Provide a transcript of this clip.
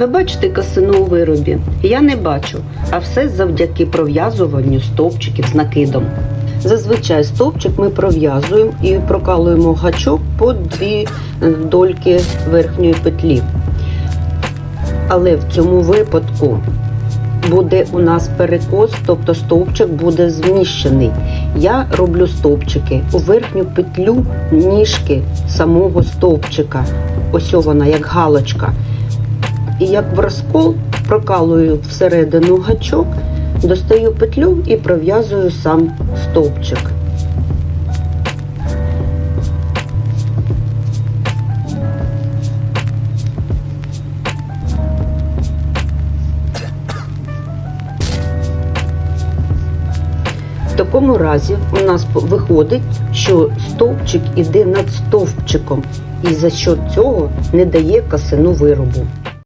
Ви бачите косину у виробі? Я не бачу, а все завдяки пров'язуванню стовпчиків з накидом. Зазвичай стовпчик ми пров'язуємо і прокалуємо гачок по дві е, дольки верхньої петлі. Але в цьому випадку буде у нас перекос, тобто стовпчик буде зміщений. Я роблю стовпчики у верхню петлю ніжки самого стовпчика. Ось вона, як галочка. І як в розкол прокалую всередину гачок, достаю петлю і пров'язую сам стовпчик. В такому разі у нас виходить, що стовпчик іде над стовпчиком і за що цього не дає косину виробу.